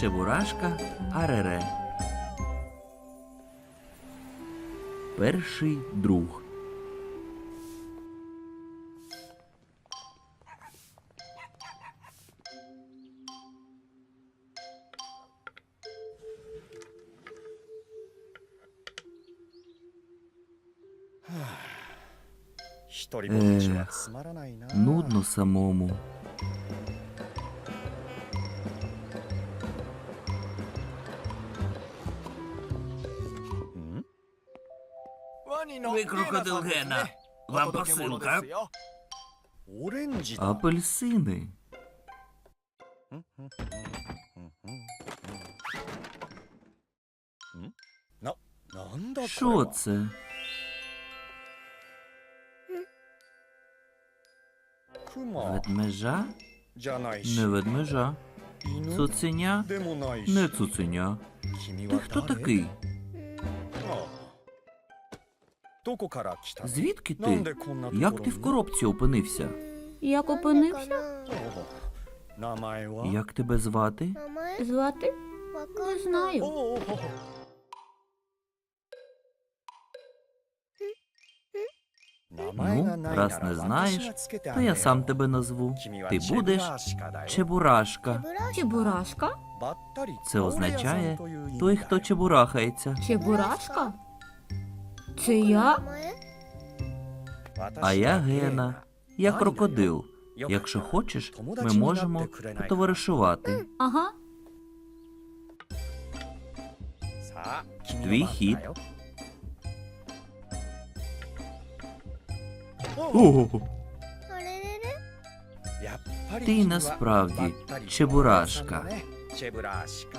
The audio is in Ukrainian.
Чебурашка Арере. Перший друг. Е, нудно самому. Выкрокодил Гена. Вам посилка. Апельсини. Що це? Ведмежа? Не ведмежа. Цуценя? Не цуценя. Ти хто такий? Звідки ти? Як ти в коробці опинився? Як опинився? Як тебе звати? Звати? Не знаю. Ну, раз не знаєш, то я сам тебе назву. Ти будеш Чебурашка. Чебурашка? Це означає той, хто чебурахається. Чебурашка? Це я? А я Гена. Я крокодил. Якщо хочеш, ми можемо потоваришувати. Ага. Твій хід. Ти насправді чебурашка. Чебурашка.